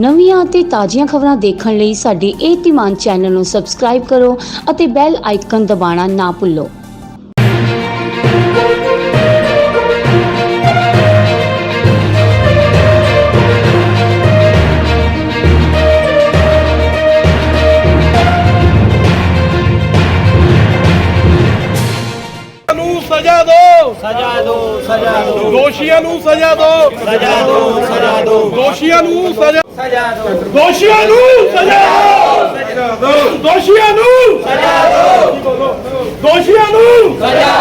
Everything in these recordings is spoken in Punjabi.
ਨਵੀਆਂ ਅਤੇ ਤਾਜ਼ੀਆਂ ਖਬਰਾਂ ਦੇਖਣ ਲਈ ਸਾਡੇ ਇਹ ਧੀਮਾਨ ਚੈਨਲ ਨੂੰ ਸਬਸਕ੍ਰਾਈਬ ਕਰੋ ਅਤੇ ਬੈਲ ਆਈਕਨ ਦਬਾਉਣਾ ਨਾ ਭੁੱਲੋ। ਨੂੰ ਸਜ਼ਾ ਦਿਓ ਸਜ਼ਾ ਦਿਓ ਸਜ਼ਾ ਦਿਓ ਦੋਸ਼ੀਆਂ ਨੂੰ ਸਜ਼ਾ ਦਿਓ ਸਜ਼ਾ ਦਿਓ ਸਜ਼ਾ ਦਿਓ ਦੋਸ਼ੀਆਂ ਨੂੰ ਸਜ਼ਾ ਸਜ਼ਾ ਦਿਓ ਦੋਸ਼ੀਆਂ ਨੂੰ ਸਜ਼ਾ ਦਿਓ ਦੋਸ਼ੀਆਂ ਨੂੰ ਸਜ਼ਾ ਦਿਓ ਦੋਸ਼ੀਆਂ ਨੂੰ ਸਜ਼ਾ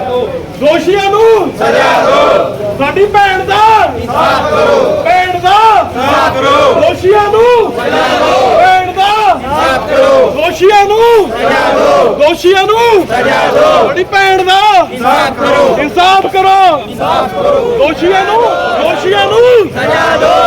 ਦਿਓ ਦੋਸ਼ੀਆਂ ਨੂੰ ਸਜ਼ਾ ਦਿਓ ਸਾਡੀ ਭੈਣ ਦਾ ਇਨਸਾਫ ਕਰੋ ਭੈਣ ਦਾ ਇਨਸਾਫ ਕਰੋ ਦੋਸ਼ੀਆਂ ਨੂੰ ਸਜ਼ਾ ਦਿਓ ਭੈਣ ਦਾ ਇਨਸਾਫ ਕਰੋ ਦੋਸ਼ੀਆਂ ਨੂੰ ਸਜ਼ਾ ਦਿਓ ਦੋਸ਼ੀਆਂ ਨੂੰ ਸਜ਼ਾ ਦਿਓ ਸਾਡੀ ਭੈਣ ਦਾ ਇਨਸਾਫ ਕਰੋ ਇਨਸਾਫ ਕਰੋ ਇਨਸਾਫ ਕਰੋ ਦੋਸ਼ੀਆਂ ਨੂੰ ਦੋਸ਼ੀਆਂ ਨੂੰ ਸਜ਼ਾ ਦਿਓ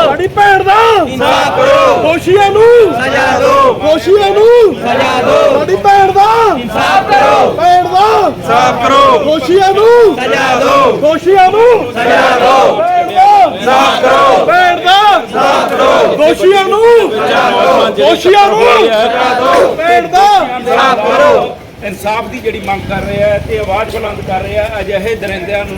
ਇਨਸਾਫ ਕਰੋ। ਦੋਸ਼ੀਆਂ ਨੂੰ ਸਜ਼ਾ ਦਿਓ ਦੋਸ਼ੀਆਂ ਨੂੰ ਸਜ਼ਾ ਦਿਓ ਸਾਡੀ ਭੈਣ ਦਾ। ਇਨਸਾਫ ਕਰੋ। ਭੈਣ ਦਾ। ਇਨਸਾਫ ਕਰੋ। ਦੋਸ਼ੀਆਂ ਨੂੰ ਸਜ਼ਾ ਦਿਓ ਦੋਸ਼ੀਆਂ ਨੂੰ ਸਜ਼ਾ ਦਿਓ ਭੈਣ ਦਾ। ਇਨਸਾਫ ਕਰੋ। ਭੈਣ ਦਾ। ਇਨਸਾਫ ਕਰੋ। ਦੋਸ਼ੀਆਂ ਨੂੰ ਸਜ਼ਾ ਦਿਓ ਦੋਸ਼ੀਆਂ ਨੂੰ ਸਜ਼ਾ ਦਿਓ ਭੈਣ ਦਾ। ਇਨਸਾਫ ਕਰੋ। ਇਨਸਾਫ ਦੀ ਜਿਹੜੀ ਮੰਗ ਕਰ ਰਿਹਾ ਹੈ ਤੇ ਆਵਾਜ਼ ਬੁਲੰਦ ਕਰ ਰਿਹਾ ਹੈ ਅਜਿਹੇ ਦਰਿੰਦਿਆਂ ਨੂੰ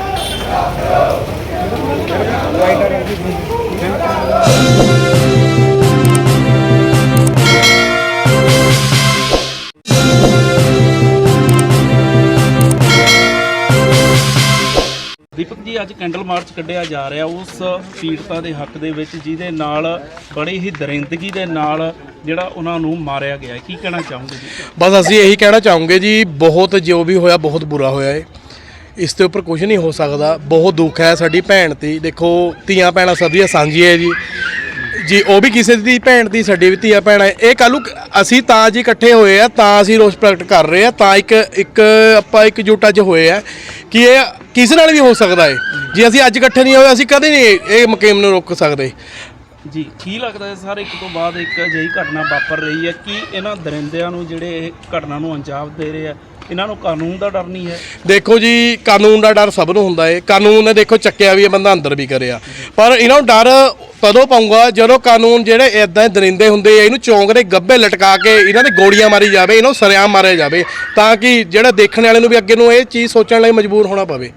ਕੈਂਡਲ ਮਾਰਚ ਕੱਢਿਆ ਜਾ ਰਿਹਾ ਉਸ ਪੀੜਤਾ ਦੇ ਹੱਕ ਦੇ ਵਿੱਚ, ਜਿਹਦੇ ਨਾਲ ਬੜੀ ਹੀ ਦਰਿੰਦਗੀ ਦੇ ਨਾਲ ਜਿਹੜਾ ਉਹਨਾਂ ਨੂੰ ਮਾਰਿਆ ਗਿਆ ਹੈ। ਕੀ ਕਹਿਣਾ ਚਾਹੋਗੇ ਜੀ? ਬਸ ਅਸੀਂ ਇਹੀ ਕਹਿਣਾ ਚਾਹੂੰਗੇ ਜੀ, ਬਹੁਤ ਜੋ ਵੀ ਹੋਇਆ, ਬਹੁਤ ਬੁਰਾ ਹੋਇਆ ਏ ਇਸ ਦੇ ਉੱਪਰ ਕੁਝ ਨਹੀਂ ਹੋ ਸਕਦਾ, ਬਹੁਤ ਦੁੱਖ ਹੈ ਸਾਡੀ ਭੈਣ ਤੇ। ਦੇਖੋ, ਧੀਆਂ ਭੈਣਾਂ ਸਭ ਦੀਆਂ ਸਾਂਝੀਆਂ ਹੈ ਜੀ। ਜੀ, ਉਹ ਵੀ ਕਿਸੇ ਦੀ ਭੈਣ ਦੀ ਸਾਡੀ ਵੀ ਧੀਆਂ ਭੈਣ ਹੈ। ਇਹ ਕੱਲੂ ਅਸੀਂ ਤਾਂ ਜੀ ਇਕੱਠੇ ਹੋਏ ਆ, ਤਾਂ ਅਸੀਂ ਰੋਸ ਪ੍ਰਗਟ ਕਰ ਰਹੇ ਆ, ਤਾਂ ਇੱਕ ਇੱਕ, ਆਪਾਂ ਇੱਕ ਜੁਟਾ 'ਚ ਹੋਏ ਆ ਕਿ ਇਹ ਕਿਸੇ ਨਾਲ ਵੀ ਹੋ ਸਕਦਾ ਹੈ ਜੇ ਅਸੀਂ ਅੱਜ ਇਕੱਠੇ ਨਹੀਂ ਹੋਏ ਅਸੀਂ ਕਦੇ ਨਹੀਂ ਇਹ- ਮੁਕੇਮ ਨੂੰ ਰੋਕ ਸਕਦੇ। ਜੀ ਕੀ ਲੱਗਦਾ ਹੈ ਸਰ ਇੱਕ ਤੋਂ ਬਾਅਦ ਇੱਕ ਅਜਿਹੀ ਘਟਨਾ ਵਾਪਰ ਰਹੀ ਹੈ? ਕਿ ਇਹਨਾਂ ਦਰਿੰਦਿਆਂ ਨੂੰ ਜਿਹੜੇ ਇਹ ਘਟਨਾ ਨੂੰ ਅੰਜਾਮ ਦੇ ਰਹੇ ਆ ਇਹਨਾਂ ਨੂੰ ਕਾਨੂੰਨ ਦਾ ਡਰ ਨਹੀਂ ਹੈ? ਦੇਖੋ ਜੀ ਕਾਨੂੰਨ ਦਾ ਡਰ ਸਭ ਨੂੰ ਹੁੰਦਾ ਏ। ਕਾਨੂੰਨ ਨੇ ਦੇਖੋ ਚੱਕਿਆ ਵੀ ਇਹ ਬੰਦਾ ਅੰਦਰ ਵੀ ਕਰਿਆ। ਪਰ ਇਹਨਾਂ ਨੂੰ ਡਰ ਤਦੋਂ ਪਾਉਂਗਾ ਜਦੋਂ ਕਾਨੂੰਨ ਜਿਹੜੇ ਇਦਾਂ ਦਰਿੰਦੇ ਹੁੰਦੇ ਆ ਇਹਨੂੰ ਚੌਂਕ ਦੇ ਗੱਬੇ ਲਟਕਾ ਕੇ ਇਹਨਾਂ ਦੇ ਗੋਲੀਆਂ ਮਾਰੀ ਜਾਵੇ ਇਹਨਾਂ ਸਰਿਆਮ ਮਾਰਿਆ ਜਾਵੇ ਤਾਂ ਕਿ ਜਿਹੜਾ ਦੇਖਣ ਵਾਲੇ ਨੂੰ ਵੀ ਅੱਗੇ ਨੂੰ ਇਹ ਚੀਜ਼ ਸੋਚਣ ਲਈ ਮਜਬੂਰ ਹੋਣਾ ਪਵੇ।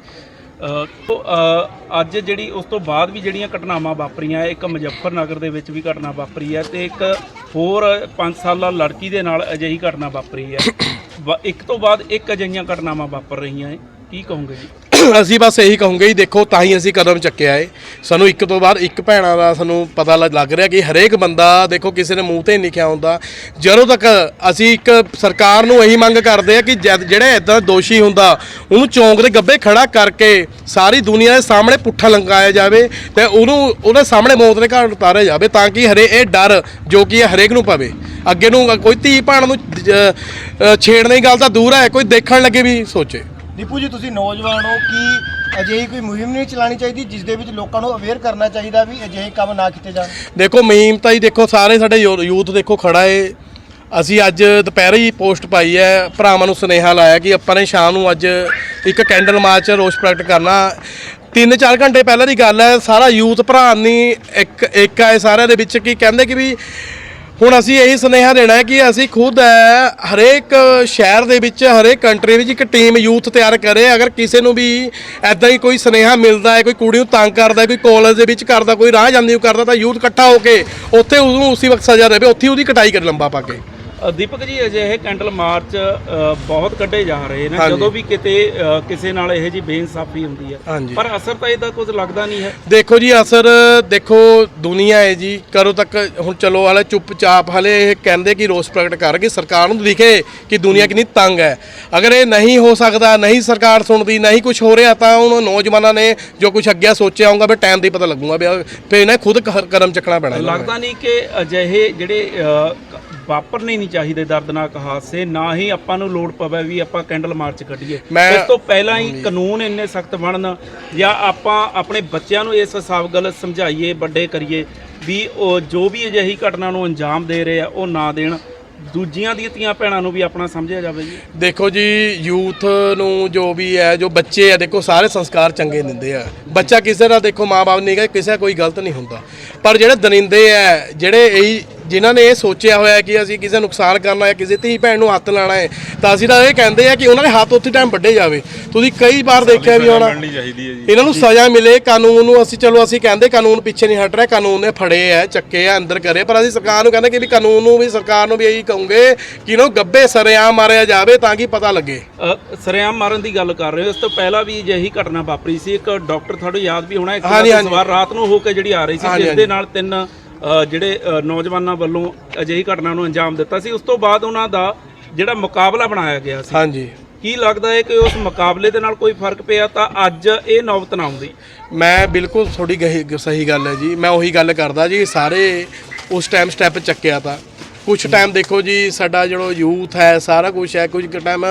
ਅੱਜ ਜਿਹੜੀ ਉਸ ਤੋਂ ਬਾਅਦ ਵੀ ਜਿਹੜੀਆਂ ਘਟਨਾਵਾਂ ਵਾਪਰੀਆਂ ਇੱਕ ਮੁਜ਼ੱਫਰਨਗਰ ਦੇ ਵਿੱਚ ਵੀ ਘਟਨਾ ਵਾਪਰੀ ਹੈ ਤੇ ਇੱਕ ਹੋਰ 5 ਸਾਲਾ ਲੜਕੀ ਦੇ ਨਾਲ ਅਜਿਹੀ ਘਟਨਾ ਵਾਪਰੀ ਹੈ। ਇੱਕ ਤੋਂ ਬਾਅਦ ਇੱਕ ਅਜਿਹੀਆਂ ਘਟਨਾਵਾਂ ਵਾਪਰ ਰਹੀਆਂ ਹੈ ਕੀ ਕਹੋਗੇ ਜੀ? ਅਸੀਂ ਬਸ ਇਹੀ ਕਹੂੰਗੇ ਜੀ ਦੇਖੋ ਤਾਂ ਹੀ ਅਸੀਂ ਕਦਮ ਚੱਕਿਆ ਏ। ਸਾਨੂੰ ਇੱਕ ਤੋਂ ਬਾਅਦ ਇੱਕ ਭੈਣਾਂ ਦਾ ਸਾਨੂੰ ਪਤਾ ਲੱਗ ਲੱਗ ਰਿਹਾ ਕਿ ਹਰੇਕ ਬੰਦਾ ਦੇਖੋ ਕਿਸੇ ਨੇ ਮੂੰਹ ਤੇ ਨਹੀਂ ਲਿਖਿਆ ਹੁੰਦਾ। ਜਦੋਂ ਤੱਕ ਅਸੀਂ ਇੱਕ ਸਰਕਾਰ ਨੂੰ ਇਹੀ ਮੰਗ ਕਰਦੇ ਆ ਕਿ ਜਦ- ਜਿਹੜਾ ਇਦਾਂ ਦੋਸ਼ੀ ਹੁੰਦਾ ਉਹਨੂੰ ਚੌਂਕ ਦੇ ਗੱਬੇ ਖੜਾ ਕਰਕੇ ਸਾਰੀ ਦੁਨੀਆ ਦੇ ਸਾਹਮਣੇ ਪੁੱਠਾ ਲੰਗਾਇਆ ਜਾਵੇ ਤੇ ਉਹਨੂੰ ਉਹਦੇ ਸਾਹਮਣੇ ਮੌਤ ਦੇ ਘਾਟ ਉਤਾਰਿਆ ਜਾਵੇ ਤਾਂ ਕਿ ਹਰੇ ਇਹ ਡਰ ਜੋ ਕਿ ਇਹ ਹਰੇਕ ਨੂੰ ਪਵੇ। ਅੱਗੇ ਨੂੰ ਕੋਈ ਧੀ ਭੈਣ ਨੂੰ ਅ, ਛੇੜਨ ਦੀ ਗੱਲ ਤਾਂ ਦੂਰ ਹੈ ਕੋਈ ਦੇਖਣ ਲੱਗੇ ਵੀ ਸੋਚੇ। ਦੀਪੂ ਜੀ, ਤੁਸੀਂ ਨੌਜਵਾਨ ਹੋ, ਕਿ ਅਜਿਹੀ ਕੋਈ ਮੁਹਿੰਮ ਨਹੀਂ ਚਲਾਉਣੀ ਚਾਹੀਦੀ ਜਿਸ ਦੇ ਵਿੱਚ ਲੋਕਾਂ ਨੂੰ ਅਵੇਅਰ ਕਰਨਾ ਚਾਹੀਦਾ ਵੀ ਅਜਿਹੇ ਕੰਮ ਨਾ ਕੀਤੇ ਜਾਣ? ਦੇਖੋ, ਮੀਮ ਤਾਂ ਹੀ ਦੇਖੋ, ਸਾਰੇ ਸਾਡੇ ਯੂ- ਯੂਥ ਦੇਖੋ ਖੜਾ ਏ। ਅਸੀਂ ਅੱਜ ਦੁਪਹਿਰੇ ਹੀ ਪੋਸਟ ਪਾਈ ਹੈ, ਭਰਾਵਾਂ ਨੂੰ ਸੁਨੇਹਾ ਲਾਇਆ ਕਿ ਆਪਾਂ ਨੇ ਸ਼ਾਮ ਨੂੰ ਅੱਜ ਇੱਕ ਕੈਂਡਲ ਮਾਰਚ ਰੋਸ ਪ੍ਰਗਟ ਕਰਨਾ। 3-4 ਘੰਟੇ ਪਹਿਲਾਂ ਦੀ ਗੱਲ ਹੈ, ਸਾਰਾ ਯੂਥ ਭਰਾ ਨਹੀਂ ਇੱਕ ਇੱਕ ਆਏ ਸਾਰਿਆਂ ਦੇ ਵਿੱਚ ਕੀ ਕਹਿੰਦੇ ਕਿ ਵੀ ਹੁਣ ਅਸੀਂ ਇਹੀ ਸੁਨੇਹਾ ਦੇਣਾ ਹੈ ਕਿ ਅਸੀਂ ਖੁਦ ਹੈ ਹਰੇਕ ਸ਼ਹਿਰ ਦੇ ਵਿੱਚ, ਹਰੇਕ ਕੰਟਰੀ ਵਿੱਚ ਇੱਕ ਟੀਮ ਯੂਥ ਤਿਆਰ ਕਰੇ। ਅਗਰ ਕਿਸੇ ਨੂੰ ਵੀ ਐਦਾਂ ਹੀ ਕੋਈ ਸੁਨੇਹਾ ਮਿਲਦਾ ਹੈ, ਕੋਈ ਕੁੜੀ ਨੂੰ ਤੰਗ ਕਰਦਾ ਕੋਈ ਕਾਲਜ ਦੇ ਵਿੱਚ ਕਰਦਾ, ਕੋਈ ਰਾਹ ਜਾਂਦੀ ਨੂੰ ਕਰਦਾ, ਤਾਂ ਯੂਥ ਇਕੱਠਾ ਹੋ ਕੇ ਉੱਥੇ ਉਹਨੂੰ ਉਸੇ ਵਕਤ ਸਜ਼ਾ ਦੇਵੇ, ਉੱਥੇ ਉਹਦੀ ਕਟਾਈ ਕਰ ਲੰਬਾ ਪਾ ਕੇ। ਦੀਪਕ ਜੀ ਅਜਿਹੇ ਕੈਂਡਲ ਮਾਰਚ ਬਹੁਤ ਕੱਢੇ ਜਾ ਰਹੇ ਨੇ। ਜਦੋਂ ਵੀ ਕਿਤੇ ਕਿਸੇ ਨਾਲ ਇਹੋ ਜੀ ਬੇਇਨਸਾਫੀ ਹੁੰਦੀ ਹੈ। ਪਰ ਅਸਰ ਤਾਂ ਇਹਦਾ ਕੁਝ ਲੱਗਦਾ ਨਹੀਂ ਹੈ ਦੇਖੋ ਜੀ ਅਸਰ ਦੇਖੋ ਦੁਨੀਆ ਹੈ ਜੀ ਕਰੋ ਤੱਕ ਹੁਣ ਚਲੋ ਹਾਲੇ ਚੁੱਪਚਾਪ ਹਲੇ ਇਹ ਕਹਿੰਦੇ ਕਿ ਰੋਸ ਪ੍ਰਗਟ ਕਰ ਕਿ ਸਰਕਾਰ ਨੂੰ ਦਿਖੇ ਕਿ ਦੁਨੀਆ ਕਿੰਨੀ ਤੰਗ ਹੈ ਅਗਰ ਇਹ ਨਹੀਂ ਹੋ ਸਕਦਾ ਨਹੀਂ ਸਰਕਾਰ ਸੁਣਦੀ ਨਹੀਂ ਕੁਝ ਹੋ ਰਿਹਾ ਤਾਂ ਹੁਣ ਨੌਜਵਾਨਾਂ ਨੇ ਜੋ ਕੁਝ ਅੱਗੇ ਸੋਚਿਆ ਹੋਊਗਾ ਵੀ ਟਾਈਮ ਦੀ ਪਤਾ ਲੱਗੂਗਾ ਵੀ ਫਿਰ ਇਹਨਾਂ ਖੁਦ ਕ- ਕਦਮ ਚੱਕਣਾ ਪੈਣਾ। ਲੱਗਦਾ ਨਹੀਂ ਕਿ ਅਜਿਹੇ ਜਿਹੜੇ ਵਾਪਰਨੇ ਨਹੀਂ ਚਾਹੀਦੇ ਦਰਦਨਾਕ ਹਾਦਸੇ ਨਾ ਹੀ ਆਪਾਂ ਨੂੰ ਲੋੜ ਪਵੇ ਵੀ ਆਪਾਂ ਕੈਂਡਲ ਮਾਰਚ ਕੱਢੀਏ। ਇਸ ਤੋਂ ਪਹਿਲਾਂ ਹੀ ਕਾਨੂੰਨ ਇੰਨੇ ਸਖਤ ਬਣਨ ਜਾਂ ਆਪਾਂ ਆਪਣੇ ਬੱਚਿਆਂ ਨੂੰ ਇਸ ਹਿਸਾਬ ਗੱਲ ਸਮਝਾਈਏ ਵੱਡੇ ਕਰੀਏ ਵੀ ਉਹ ਜੋ ਵੀ ਅਜਿਹੀ ਘਟਨਾ ਨੂੰ ਅੰਜਾਮ ਦੇ ਰਹੇ ਆ ਉਹ ਨਾ ਦੇਣ। ਦੂਜੀਆਂ ਦੀਆਂ ਧੀਆਂ ਭੈਣਾਂ ਨੂੰ ਵੀ ਆਪਣਾ ਸਮਝਿਆ ਜਾਵੇ ਜੀ। ਦੇਖੋ ਜੀ ਯੂਥ ਨੂੰ ਜੋ ਵੀ ਹੈ ਜੋ ਬੱਚੇ ਆ ਦੇਖੋ ਸਾਰੇ ਸੰਸਕਾਰ ਚੰਗੇ ਦਿੰਦੇ ਆ। ਬੱਚਾ ਕਿਸੇ ਦਾ ਦੇਖੋ ਮਾਪੇ ਨਹੀਂ ਕਹੇ ਕਿਸੇ ਕੋਈ ਗਲਤ ਨਹੀਂ ਹੁੰਦਾ। ਪਰ ਜਿਹੜੇ ਦਰਿੰਦੇ ਆ ਜਿਹੜੇ ਇਹ ਜਿਨ੍ਹਾਂ ਨੇ ਇਹ ਸੋਚਿਆ ਹੋਇਆ ਕਿ ਅਸੀਂ ਕਿਸੇ ਨੂੰ ਨੁਕਸਾਨ ਕਰਨਾ ਹੈ ਕਿਸੇ ਧੀ ਭੈਣ ਨੂੰ ਹੱਥ ਲਾਣਾ ਹੈ ਤਾਂ ਅਸੀਂ ਤਾਂ ਇਹ ਕਹਿੰਦੇ ਆ ਕਿ ਉਹਨਾਂ ਦੇ ਹੱਥ ਉੱਥੇ ਟਾਈਮ ਵੱਡੇ ਜਾਵੇ। ਤੁਸੀਂ ਕਈ ਵਾਰ ਦੇਖਿਆ ਵੀ ਹੋਣਾ ਇਹਨਾਂ ਨੂੰ ਸਜ਼ਾ ਮਿਲੇ ਕਾਨੂੰਨ ਨੂੰ ਅਸੀਂ ਚਲੋ ਅਸੀਂ ਕਹਿੰਦੇ ਕਾਨੂੰਨ ਪਿੱਛੇ ਨਹੀਂ ਹਟ ਰਿਹਾ ਕਾਨੂੰਨ ਨੇ ਫੜੇ ਆ ਚੱਕੇ ਆ ਅੰਦਰ ਕਰੇ ਪਰ ਅਸੀਂ ਸਰਕਾਰ ਨੂੰ ਕਹਿੰਦੇ ਕਿ ਵੀ ਕਾਨੂੰਨ ਨੂੰ ਵੀ ਸਰਕਾਰ ਨੂੰ ਵੀ ਇਹੀ ਕਹੂੰਗੇ ਕਿ ਇਹਨੂੰ ਗੱਬੇ ਸਰੇਆਮ ਮਾਰਿਆ ਜਾਵੇ ਤਾਂ ਕਿ ਪਤਾ ਲੱਗੇ। ਸਰੇਆਮ ਮਾਰਨ ਦੀ ਗੱਲ ਕਰ ਰਹੇ ਹੋ। ਇਸ ਤੋਂ ਪਹਿਲਾਂ ਵੀ ਅਜਿਹੀ ਘਟਨਾ ਵਾਪਰੀ ਸੀ। ਇੱਕ ਡਾਕਟਰ ਤੁਹਾਨੂੰ ਯਾਦ ਵੀ ਹੋਣਾ ਇੱਕ। ਸਵਾਰ ਰਾਤ ਨੂੰ ਹੋ ਕੇ ਜਿਹੜੀ ਆ ਰਹੀ ਸੀ ਜਿਸ ਦੇ। ਨਾਲ ਤਿੰਨ ਜਿਹੜੇ ਨੌਜਵਾਨਾਂ ਵੱਲੋਂ ਅਜਿਹੀ ਘਟਨਾ ਨੂੰ ਅੰਜਾਮ ਦਿੱਤਾ ਸੀ ਉਸ ਤੋਂ ਬਾਅਦ ਉਹਨਾਂ ਦਾ ਜਿਹੜਾ ਮੁਕਾਬਲਾ ਬਣਾਇਆ ਗਿਆ ਸੀ। ਹਾਂਜੀ। ਕੀ ਲੱਗਦਾ ਹੈ ਕਿ ਉਸ ਮੁਕਾਬਲੇ ਦੇ ਨਾਲ ਕੋਈ ਫ਼ਰਕ ਪਿਆ? ਤਾਂ ਅੱਜ ਇਹ ਨੌਬਤ ਨਾ ਆਉਂਦੀ। ਮੈਂ ਬਿਲਕੁਲ ਗਹੀ- ਸਹੀ ਗੱਲ ਹੈ ਜੀ। ਮੈਂ ਉਹੀ ਗੱਲ ਕਰਦਾ ਜੀ ਸਾਰੇ ਉਸ ਟਾਈਮ ਸਟੈਪ ਚੱਕਿਆ ਤਾਂ। ਕੁਝ ਟਾਈਮ ਦੇਖੋ ਜੀ ਸਾਡਾ ਜਿਹੜਾ ਯੂਥ ਹੈ ਸਾਰਾ ਕੁਝ ਹੈ ਕੁਝ ਟਾਈਮ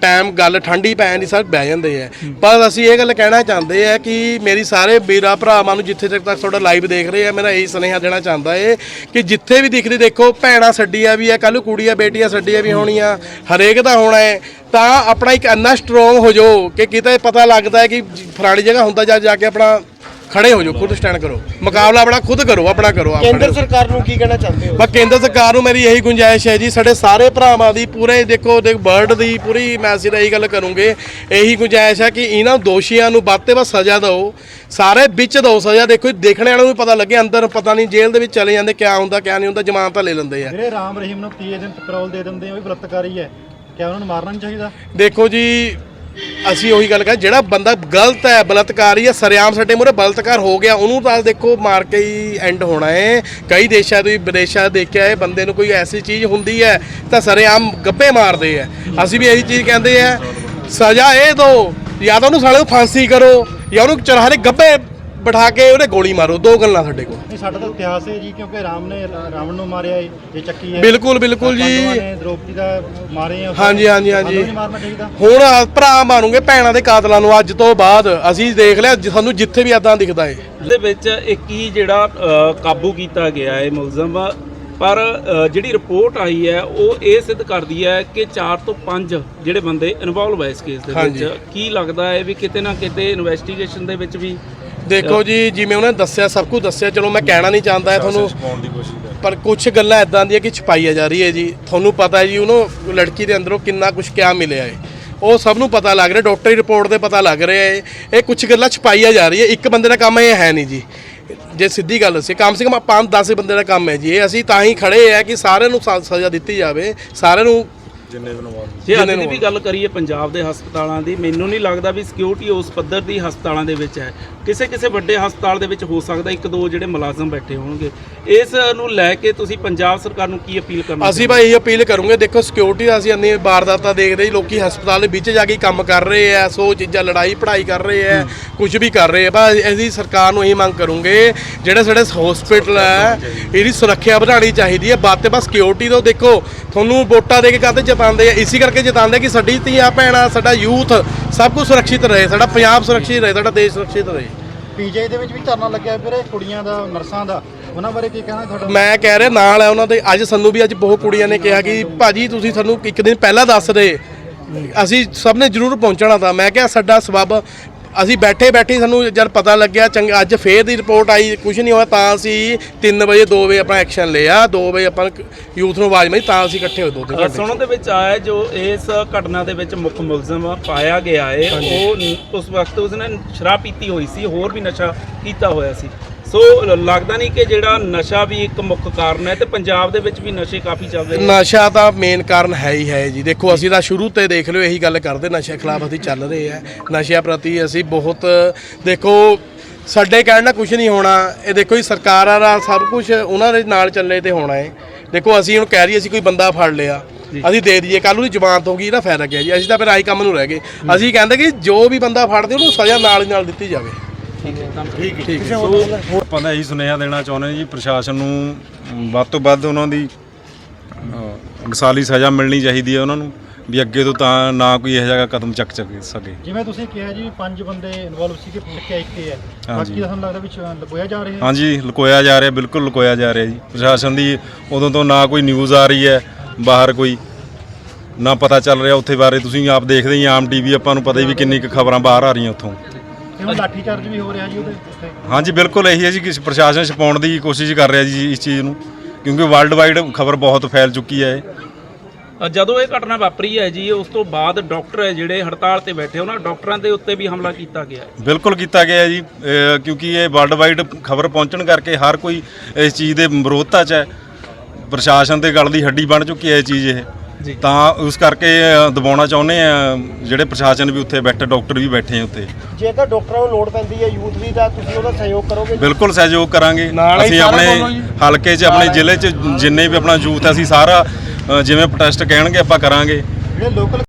ਟਾਈਮ ਗੱਲ ਠੰਡੀ ਪੈ ਜਾਂਦੀ ਸਭ ਬਹਿ ਜਾਂਦੇ ਆ। ਪਰ ਅਸੀਂ ਇਹ ਗੱਲ ਕਹਿਣਾ ਚਾਹੁੰਦੇ ਆ ਕਿ ਮੇਰੀ ਸਾਰੇ ਵੀਰਾ ਭਰਾਵਾਂ ਨੂੰ ਜਿੱਥੇ ਤੱਕ ਤੁਹਾਡਾ ਲਾਈਵ ਦੇਖ ਰਹੇ ਆ ਮੇਰਾ ਇਹੀ ਸੁਨੇਹਾ ਦੇਣਾ ਚਾਹੁੰਦਾ ਏ ਕਿ ਜਿੱਥੇ ਵੀ ਦਿਖਦੀ ਦੇਖੋ ਭੈਣਾਂ ਛੱਡੀਆਂ ਵੀ ਆ ਕੱਲ ਕੁੜੀਆਂ ਬੇਟੀਆਂ ਛੱਡੀਆਂ ਵੀ ਹੋਣੀਆਂ ਹਰੇਕ ਦਾ ਹੋਣਾ ਹੈ ਤਾਂ ਆਪਣਾ ਇੱਕ ਇੰਨਾ ਸਟਰੋਂਗ ਹੋ ਜਾਓ ਕਿ ਕਿਤੇ ਪਤਾ ਲੱਗਦਾ ਹੈ ਕਿ ਫਲਾਣੀ ਜਗ੍ਹਾ ਹੁੰਦਾ ਜਾ ਜਾ ਕੇ ਆਪਣਾ ਖੜੇ ਹੋ ਜਾਓ ਖੁਦ ਸਟੈਂਡ ਕਰੋ। ਮੁਕਾਬਲਾ ਆਪਣਾ ਖੁਦ ਕਰੋ ਆਪਣਾ ਕਰੋ ਆਪਣਾ ਕੇਂਦਰ ਸਰਕਾਰ ਨੂੰ ਕੀ ਕਹਿਣਾ ਚਾਹੁੰਦੇ ਹੋ? ਬਸ ਕੇਂਦਰ ਸਰਕਾਰ ਨੂੰ ਮੇਰੀ ਇਹੀ ਗੁੰਜਾਇਸ਼ ਹੈ ਜੀ ਸਾਡੇ ਸਾਰੇ ਭਰਾਵਾਂ ਦੀ ਪੂਰੇ ਦੇਖੋ ਦੇਖ ਵਰਲਡ ਦੀ ਪੂਰੀ ਮੈਂ ਸਿਰ ਇਹੀ ਗੱਲ ਕਰੂੰਗੇ ਇਹੀ ਗੁੰਜਾਇਸ਼ ਹੈ ਕਿ ਇਹਨਾਂ ਦੋਸ਼ੀਆਂ ਨੂੰ ਵੱਧ ਤੇ ਵੱਧ ਸਜ਼ਾ ਦਿਓ ਸਾਰੇ ਵਿੱਚ ਦਿਓ ਸਜ਼ਾ। ਦੇਖੋ ਦੇਖਣ ਵਾਲਿਆਂ ਨੂੰ ਵੀ ਪਤਾ ਲੱਗੇ ਅੰਦਰ ਪਤਾ ਨਹੀਂ ਜੇਲ੍ਹ ਦੇ ਵਿੱਚ ਚਲੇ ਜਾਂਦੇ ਕਿਆ ਹੁੰਦਾ ਕਿਆ ਨਹੀਂ ਹੁੰਦਾ ਜ਼ਮਾਨਤ ਤਾਂ ਲੈ ਲੈਂਦੇ ਆ। ਜਿਹੜੇ ਰਾਮ ਰਹੀਮ ਨੂੰ 30 ਦਿਨ ਪੈਰੋਲ ਦੇ ਦਿੰਦੇ ਆ ਉਹ ਵੀ ਬਲਤਕਾਰੀ ਹੈ। ਕਿਆ ਉਹਨਾਂ ਨੂੰ ਮਾਰਨਾ ਨਹੀਂ ਚਾਹੀਦਾ? ਦੇਖੋ ਜੀ ਅਸੀਂ ਉਹੀ ਗੱਲ ਕਰ ਜਿਹੜਾ ਬੰਦਾ ਗਲਤ ਹੈ, ਬਲਤਕਾਰੀ ਹੈ ਸਰਿਆਮ ਸਾਡੇ ਮੂਹਰੇ ਬਲਤਕਾਰ ਹੋ ਗਿਆ, ਉਹਨੂੰ ਤਾਂ ਦੇਖੋ ਮਾਰ ਕੇ ਹੀ ਐਂਡ ਹੋਣਾ ਹੈ। ਕਈ ਦੇਸ਼ਾਂ ਤੋਂ ਵਿਦੇਸ਼ਾਂ ਦੇਖਿਆ ਹੈ, ਬੰਦੇ ਨੂੰ ਕੋਈ ਐਸੀ ਚੀਜ਼ ਹੁੰਦੀ ਹੈ, ਤਾਂ ਸਰਿਆਮ ਗੱਬੇ ਮਾਰਦੇ ਆ ਅਸੀਂ ਵੀ ਇਹੀ ਚੀਜ਼ ਕਹਿੰਦੇ ਆ ਸਜ਼ਾ ਇਹ ਦਿਓ, ਜਾਂ ਤਾਂ ਉਹਨੂੰ ਸਾਲੇ ਨੂੰ ਫਾਂਸੀ ਕਰੋ, ਜਾਂ ਉਹਨੂੰ ਚਰਹਾਰੇ ਗੱਬੇ ਬਿਠਾ ਕੇ ਉਹਨੇ ਗੋਲੀ ਮਾਰੋ ਦੋ ਗੱਲਾਂ ਸਾਡੇ ਕੋਲ। ਨਹੀਂ ਸਾਡਾ ਤਾਂ ਇਤਿਹਾਸ ਹੈ ਜੀ ਕਿਉਂਕਿ ਰਾਮ ਨੇ ਰਾ- ਰਾਵਣ ਨੂੰ ਮਾਰਿਆ ਹੈ ਇਹ ਚੱਕੀ ਹੈ। ਬਿਲਕੁਲ ਬਿਲਕੁਲ ਜੀ। ਪਾਂਡਵਾਂ ਨੇ ਦ੍ਰੋਪਦੀ ਦਾ ਮਾਰੇ ਆ ਹਾਂਜੀ, ਹਾਂਜੀ, ਹਾਂਜੀ। ਸਾਨੂੰ ਨਹੀਂ ਮਾਰਨਾ ਚਾਹੀਦਾ। ਹੁਣ ਭਰਾ ਮਾਰੂਗੇ ਭੈਣਾਂ ਦੇ ਕਾਤਲਾਂ ਨੂੰ ਅੱਜ ਤੋਂ ਬਾਅਦ। ਅਸੀਂ ਦੇਖ ਲਿਆ ਜ- ਸਾਨੂੰ ਜਿੱਥੇ ਵੀ ਇਦਾਂ ਦਿਖਦਾ ਏ। ਦੇ ਵਿੱਚ ਇੱਕ ਹੀ ਜਿਹੜਾ ਅ, ਕਾਬੂ ਕੀਤਾ ਗਿਆ ਹੈ ਮੁਲਜ਼ਮ ਪਰ ਅ, ਜਿਹੜੀ ਰਿਪੋਰਟ ਆਈ ਹੈ ਉਹ ਇਹ ਸਿੱਧ ਕਰਦੀ ਹੈ ਕਿ 4 ਤੋਂ 5 ਜਿਹੜੇ ਬੰਦੇ ਇਨਵੋਲਵ ਹੈ ਇਸ ਕੇਸ ਦੇ ਹਾਂਜੀ। ਵਿੱਚ ਕੀ ਲੱਗਦਾ ਹੈ ਵੀ ਕਿਤੇ ਨਾ ਕਿਤੇ ਇਨਵੈਸਟੀਗੇਸ਼ਨ ਦੇ ਵਿੱਚ ਵੀ ਦੇਖੋ ਜੀ ਜਿਵੇਂ ਉਹਨੇ ਦੱਸਿਆ ਸਭ ਕੁਝ ਦੱਸਿਆ ਚਲੋ ਮੈਂ ਕਹਿਣਾ ਨਹੀਂ ਚਾਹੁੰਦਾ ਹੈ ਤੁਹਾਨੂੰ ਪਰ ਕੁਝ ਗੱਲਾਂ ਇਦਾਂ ਦੀਆਂ ਕਿ ਛਪਾਈਆ ਜਾ ਰਹੀ ਹੈ ਜੀ। ਤੁਹਾਨੂੰ ਪਤਾ ਹੈ ਜੀ ਉਹਨੂੰ ਲੜਕੀ ਦੇ ਅੰਦਰੋਂ ਕਿੰਨਾ ਕੁਝ ਕਿਆ ਮਿਲਿਆ ਹੈ ਉਹ ਸਭ ਨੂੰ ਪਤਾ ਲੱਗ ਰਿਹਾ ਡਾਕਟਰੀ ਰਿਪੋਰਟ ਦੇ ਪਤਾ ਲੱਗ ਰਿਹਾ ਹੈ ਇਹ ਕੁਝ ਗੱਲਾਂ ਛਪਾਈਆ ਜਾ ਰਹੀ ਹੈ ਇੱਕ ਬੰਦੇ ਦਾ ਕੰਮ ਇਹ ਹੈ ਨਹੀਂ ਜੀ। ਜੇ ਸਿੱਧੀ ਗੱਲ ਸੀ ਕਮ ਸੇ ਕਮ 5-10 ਬੰਦੇ ਦਾ ਕੰਮ ਹੈ ਜੀ। ਇਹ ਅਸੀਂ ਤਾਂ ਹੀ ਖੜੇ ਆ ਕਿ ਸਾਰਿਆਂ ਨੂੰ ਸ- ਸਜ਼ਾ ਦਿੱਤੀ ਜਾਵੇ ਸਾਰਿਆਂ ਨੂੰ ਜੇ ਅੱਜ ਜਿੰਨੇ ਦੀ ਨੂੰ ਵੀ ਗੱਲ ਕਰੀਏ ਪੰਜਾਬ ਦੇ ਹਸਪਤਾਲਾਂ ਦੀ ਮੈਨੂੰ ਨਹੀਂ ਲੱਗਦਾ ਵੀ ਸਿਕਿਉਰਿਟੀ ਉਸ ਪੱਧਰ ਦੀ ਹਸਪਤਾਲਾਂ ਦੇ ਵਿੱਚ ਹੈ। ਕਿਸੇ ਕਿਸੇ ਵੱਡੇ ਹਸਪਤਾਲ ਦੇ ਵਿੱਚ ਹੋ ਸਕਦਾ ਇੱਕ ਦੋ ਜਿਹੜੇ ਮੁਲਾਜ਼ਮ ਬੈਠੇ ਹੋਣਗੇ। ਇਸ ਨੂੰ ਲੈ ਕੇ ਤੁਸੀਂ ਪੰਜਾਬ ਸਰਕਾਰ ਨੂੰ ਕੀ ਅਪੀਲ ਕਰਨਾ ਅਸੀਂ ਭਾਈ ਇਹ ਅਪੀਲ ਕਰੂੰਗੇ ਦੇਖੋ ਸਿਕਿਉਰਿਟੀ ਦਾ ਅਸੀਂ ਇੰਨੀ ਵਾਰਦਾਤਾਂ ਦੇਖਦੇ ਜੀ ਲੋਕੀ ਹਸਪਤਾਲ ਦੇ ਵਿੱਚ ਜਾ ਕੇ ਕੰਮ ਕਰ ਰਹੇ ਆ ਸੋ ਚੀਜ਼ਾਂ ਲੜਾਈ ਪੜਾਈ ਕਰ ਰਹੇ ਆ ਕੁਝ ਵੀ ਕਰ ਰਹੇ ਆ ਪਰ ਅਸੀਂ ਸਰਕਾਰ ਨੂੰ ਇਹ ਮੰਗ ਕਰੂੰਗੇ ਜਿਹੜੇ ਸਾਡੇ ਹਸਪੀਟਲ ਹੈ ਇਹਦੀ ਸੁਰੱਖਿਆ ਵਧਾਉਣੀ ਚਾਹੀਦੀ ਹੈ ਬਾਤ ਤੇ ਬਸ ਸਿਕਿਉਰਿਟੀ ਤੋਂ ਦੇਖੋ ਤੁਹਾਨੂੰ ਵੋਟਾਂ ਦੇ ਕੇ ਕਾਹਤੇ ਜਿਤਾਉਂਦੇ ਆ ਇਸੇ ਕਰਕੇ ਜਿਤਾਉਂਦੇ ਕਿ ਸਾਡੀ ਧੀਆਂ ਭੈਣਾਂ ਸਾਡਾ ਯੂਥ ਸਭ ਕੁਝ ਸੁਰੱਖਿਅਤ ਰਹੇ ਸਾਡਾ ਪੰਜਾਬ ਸੁਰੱਖਿਅਤ ਰਹੇ ਸਾਡਾ ਦੇਸ਼ ਸੁਰੱਖਿਅਤ ਰਹੇ। ਪੀਜੀਆਈ ਦੇ ਵਿੱਚ ਵੀ ਧਰਨਾ ਲੱਗਿਆ ਵੀਰੇ ਕੁੜੀਆਂ ਦਾ ਨਰਸਾਂ ਦਾ ਉਹਨਾਂ ਬਾਰੇ ਕੀ ਕਹਿਣਾ ਤੁਹਾਡਾ? ਮੈਂ ਕਹਿ ਰਿਹਾ ਨਾਲ ਹੈ ਉਹਨਾਂ ਦੇ ਅੱਜ ਸਾਨੂੰ ਵੀ ਅੱਜ ਬਹੁਤ ਕੁੜੀਆਂ ਨੇ ਕਿਹਾ ਕਿ ਭਾਜੀ ਤੁਸੀਂ ਸਾਨੂੰ ਇੱਕ ਦਿਨ ਪਹਿਲਾਂ ਦੱਸ ਦੇ ਅਸੀਂ ਸਭ ਨੇ ਜ਼ਰੂਰ ਪਹੁੰਚਣਾ ਤਾਂ ਮੈਂ ਕਿਹਾ ਸਾਡਾ ਸਬਬ ਅਸੀਂ ਬੈਠੇ ਬੈਠੇ ਸਾਨੂੰ ਜਦ ਪਤਾ ਲੱਗਿਆ ਚੰਗਾ ਅੱਜ ਫੇਰ ਦੀ ਰਿਪੋਰਟ ਆਈ ਕੁਝ ਨਹੀਂ ਹੋਇਆ ਤਾਂ ਅਸੀਂ 3 ਵਜੇ 2 ਵਜੇ ਆਪਣਾ ਐਕਸ਼ਨ ਲਿਆ 2 ਵਜੇ ਆਪਾਂ ਯੂਥ ਨੂੰ ਆਵਾਜ਼ ਮਾਰੀ ਤਾਂ ਅਸੀਂ ਇਕੱਠੇ ਹੋਏ ਦੋ ਤਿੰਨ ਘੰਟੇ ਸੁਣਨ ਦੇ ਵਿੱਚ ਆਇਆ ਜੋ ਇਸ ਘਟਨਾ ਦੇ ਵਿੱਚ ਮੁੱਖ ਮੁਲਜ਼ਮ ਪਾਇਆ ਗਿਆ ਹੈ ਉਹ ਉਸ ਵਕਤ ਉਸਨੇ ਸ਼ਰਾਬ ਪੀਤੀ ਹੋਈ ਸੀ ਹੋਰ ਵੀ ਨਸ਼ਾ ਕੀਤਾ ਹੋਇਆ ਸੀ। ਸੋ ਲੱਗਦਾ ਨਹੀਂ ਕਿ ਜਿਹੜਾ ਨਸ਼ਾ ਵੀ ਇੱਕ ਮੁੱਖ ਕਾਰਨ ਹੈ ਤੇ ਪੰਜਾਬ ਦੇ ਵਿੱਚ ਵੀ ਨਸ਼ੇ ਕਾਫੀ ਚੱਲਦੇ ਨੇ। ਨਸ਼ਾ ਤਾਂ ਮੇਨ ਕਾਰਨ ਹੈ ਹੀ ਹੈ ਜੀ। ਦੇਖੋ ਅਸੀਂ ਤਾਂ ਸ਼ੁਰੂ ਤੇ ਦੇਖ ਲਿਓ ਇਹੀ ਗੱਲ ਕਰਦੇ ਨਸ਼ੇ ਖਿਲਾਫ ਅਸੀਂ ਚੱਲ ਰਹੇ ਆ ਨਸ਼ਿਆਂ ਪ੍ਰਤੀ ਅਸੀਂ ਬਹੁਤ ਦੇਖੋ ਸਾਡੇ ਕਹਿਣ ਨਾਲ ਕੁਝ ਨਹੀਂ ਹੋਣਾ। ਇਹ ਦੇਖੋ ਜੀ ਸਰਕਾਰਾਂ ਦਾ ਸਭ ਕੁਝ ਉਹਨਾਂ ਦੇ ਨਾਲ ਚੱਲੇ ਤੇ ਹੋਣਾ ਹੈ। ਦੇਖੋ ਅਸੀਂ ਹੁਣ ਕਹਿ ਰਹੀ ਅਸੀਂ ਕੋਈ ਬੰਦਾ ਫੜ ਲਿਆ ਅਸੀਂ ਦੇ ਦਈਏ। ਕੱਲ ਨੂੰ ਜ਼ਮਾਨਤ ਹੋ ਗਈ ਇਹਦਾ ਫਾਇਦਾ ਕੀ ਹੈ ਜੀ? ਅਸੀਂ ਤਾਂ ਫਿਰ ਆਈ ਕੰਮ ਨੂੰ ਰਹਿ ਗਏ। ਅਸੀਂ ਕਹਿੰਦੇ ਕਿ ਜੋ ਵੀ ਬੰਦਾ ਫੜਦੇ ਉਹਨੂੰ ਸਜ਼ਾ ਨਾਲ ਹੀ ਨਾਲ ਦਿੱਤੀ ਜਾਵੇ। ਠੀਕ ਹੈ ਆਪਾਂ ਤਾਂ ਇਹੀ ਸੁਨੇਹਾ ਦੇਣਾ ਚਾਹੁੰਦੇ ਹਾਂ ਜੀ ਪ੍ਰਸ਼ਾਸਨ ਨੂੰ ਵੱਧ ਤੋਂ ਵੱਧ ਉਹਨਾਂ ਦੀ ਮਿਸਾਲੀ ਸਜ਼ਾ ਮਿਲਣੀ ਚਾਹੀਦੀ ਹੈ ਉਹਨਾਂ ਨੂੰ ਵੀ ਅੱਗੇ ਤੋਂ ਤਾਂ ਨਾ ਕੋਈ ਇਹੋ ਜਿਹਾ ਕਦਮ ਚੱਕ ਚੱਕ ਸਕੇ। ਜਿਵੇਂ ਤੁਸੀਂ ਕਿਹਾ ਜੀ ਪੰਜ ਬੰਦੇ ਇਨਵੋਲਵ ਸੀਗੇ ਚੱਕਿਆ ਇੱਕ ਹੀ ਹੈ। ਹਾਂਜੀ। ਬਾਕੀ ਤਾਂ ਸਾਨੂੰ ਲੱਗਦਾ ਵਿੱਚ ਲਗੋਇਆ ਜਾ ਰਿਹਾ। ਹੈ ਹਾਂਜੀ ਲੁਕੋਇਆ ਜਾ ਰਿਹਾ ਬਿਲਕੁਲ ਲੁਕੋਇਆ ਜਾ ਰਿਹਾ ਜੀ। ਪ੍ਰਸ਼ਾਸਨ ਦੀ ਉਦੋਂ ਤੋਂ ਨਾ ਕੋਈ ਨਿਊਜ਼ ਆ ਰਹੀ ਹੈ ਬਾਹਰ ਕੋਈ ਨਾ ਪਤਾ ਚੱਲ ਰਿਹਾ ਉੱਥੇ ਬਾਰੇ ਤੁਸੀਂ ਆਪ ਦੇਖਦੇ ਹੀ ਆਮ ਟੀਵੀ ਆਪਾਂ ਨੂੰ ਪਤਾ ਹੀ ਵੀ ਕਿੰਨੀ ਕੁ ਖਬਰਾਂ ਬਾਹਰ ਆ ਰਹੀਆਂ ਉੱਥੋਂ। ਤੇ ਹੁਣ ਲਾਠੀ ਚਾਰਜ ਵੀ ਹੋ ਰਿਹਾ ਜੀ ਉਹਦੇ ਉੱਤੇ। ਹਾਂਜੀ ਬਿਲਕੁਲ ਇਹੀ ਹੈ ਜੀ ਕਿ ਪ੍ਰਸ਼ਾਸਨ ਛਪਾਉਣ ਦੀ ਕੋਸ਼ਿਸ਼ ਕਰ ਰਿਹਾ ਜੀ ਇਸ ਚੀਜ਼ ਨੂੰ ਕਿਉਂਕਿ ਵਰਲਡ ਵਾਈਡ ਖਬਰ ਬਹੁਤ ਫੈਲ ਚੁੱਕੀ ਹੈ ਅ, ਜਦੋਂ ਇਹ ਘਟਨਾ ਵਾਪਰੀ ਹੈ ਜੀ ਉਸ ਤੋਂ ਬਾਅਦ ਡਾਕਟਰ ਹੈ ਜਿਹੜੇ ਹੜਤਾਲ ਤੇ ਬੈਠੇ ਉਹਨਾਂ ਡਾਕਟਰਾਂ ਦੇ ਉੱਤੇ ਵੀ ਹਮਲਾ ਕੀਤਾ ਗਿਆ ਹੈ। ਬਿਲਕੁਲ ਕੀਤਾ ਗਿਆ ਹੈ ਜੀ ਅਹ ਕਿਉਂਕਿ ਇਹ ਵਰਲਡ ਵਾਈਡ ਖਬਰ ਪਹੁੰਚਣ ਕਰਕੇ ਹਰ ਕੋਈ ਇਸ ਚੀਜ਼ ਦੇ ਵਿਰੋਧਤਾ 'ਚ ਹੈ। ਪ੍ਰਸ਼ਾਸਨ ਦੇ ਗਲ ਦੀ ਹੱਡੀ ਬਣ ਚੁੱਕੀ ਹੈ ਇਹ ਚੀਜ਼ ਇਹ। ਤਾਂ ਉਸ ਕਰਕੇ ਦਬਾਉਣਾ ਚਾਹੁੰਦੇ ਆ ਜਿਹੜੇ ਪ੍ਰਸ਼ਾਸਨ ਵੀ ਉੱਥੇ ਬੈਠੇ ਡਾਕਟਰ ਵੀ ਬੈਠੇ ਆ ਉੱਥੇ। ਜੇਕਰ ਡਾਕਟਰਾਂ ਨੂੰ ਲੋੜ ਪੈਂਦੀ ਹੈ ਯੂਥ ਦੀ ਤਾਂ ਤੁਸੀਂ ਉਹਦਾ ਸਹਿਯੋਗ ਕਰੋਗੇ ਬਿਲਕੁਲ ਸਹਿਯੋਗ ਕਰਾਂਗੇ। ਅਸੀਂ ਆਪਣੇ। ਹਲਕੇ 'ਚ ਆਪਣੇ ਜ਼ਿਲ੍ਹੇ 'ਚ ਜਿੰਨੇ ਵੀ ਆਪਣਾ ਯੂਥ ਹੈ ਅਸੀਂ ਸਾਰਾ ਜਿਵੇਂ ਪ੍ਰੋਟੈਸਟ ਕਹਿਣਗੇ ਆਪਾਂ ਕਰਾਂਗੇ। ਜਿਹੜੇ ਲੋਕਲ